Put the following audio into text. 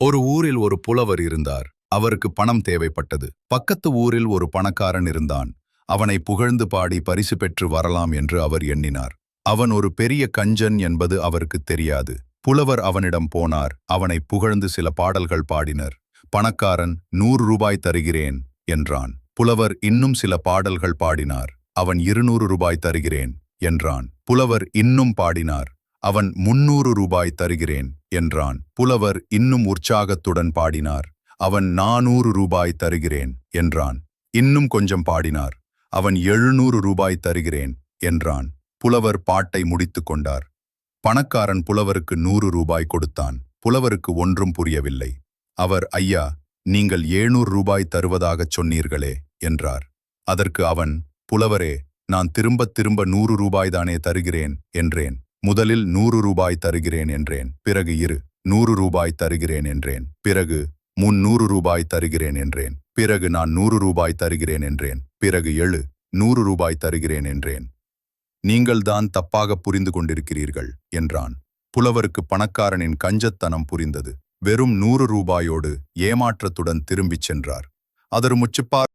ஒரு ஊரில் ஒரு புலவர் இருந்தார். அவருக்கு பணம் தேவைப்பட்டது. பக்கத்து ஊரில் ஒரு பணக்காரன் இருந்தான். அவனை புகழ்ந்து பாடி பரிசு பெற்று வரலாம் என்று அவர் எண்ணினார். அவன் ஒரு பெரிய கஞ்சன் என்பது அவருக்கு தெரியாது. புலவர் அவனிடம் போனார். அவனை புகழ்ந்து சில பாடல்கள் பாடினர். பணக்காரன் நூறு ரூபாய் தருகிறேன் என்றான். புலவர் இன்னும் சில பாடல்கள் பாடினார். அவன் இருநூறு ரூபாய் தருகிறேன் என்றான். புலவர் இன்னும் பாடினார். அவன் முன்னூறு ரூபாய் தருகிறேன் என்றான். புலவர் இன்னும் உற்சாகத்துடன் பாடினார். அவன் நானூறு ரூபாய் தருகிறேன் என்றான். இன்னும் கொஞ்சம் பாடினார். அவன் எழுநூறு ரூபாய் தருகிறேன் என்றான். புலவர் பாட்டை முடித்துக் கொண்டார். பணக்காரன் புலவருக்கு நூறு ரூபாய் கொடுத்தான். புலவருக்கு ஒன்றும் புரியவில்லை. அவர் ஐயா நீங்கள் ஏழூறு ரூபாய் தருவதாகச் சொன்னீர்களே என்றார். அதற்கு அவன் புலவரே நான் திரும்பத் திரும்ப நூறு ரூபாய் தானே தருகிறேன் என்றேன். முதலில் நூறு ரூபாய் தருகிறேன் என்றேன். பிறகு இரு நூறு ரூபாய் தருகிறேன் என்றேன். பிறகு முன்னூறு ரூபாய் தருகிறேன் என்றேன். பிறகு நான் நூறு ரூபாய் தருகிறேன் என்றேன். பிறகு எழு நூறு ரூபாய் தருகிறேன் என்றேன். நீங்கள்தான் தப்பாக புரிந்து கொண்டிருக்கிறீர்கள் என்றான். புலவருக்கு பணக்காரனின் கஞ்சத்தனம் புரிந்தது. வெறும் நூறு ரூபாயோடு ஏமாற்றத்துடன் திரும்பிச் சென்றார். அதர் முச்சுப்பார்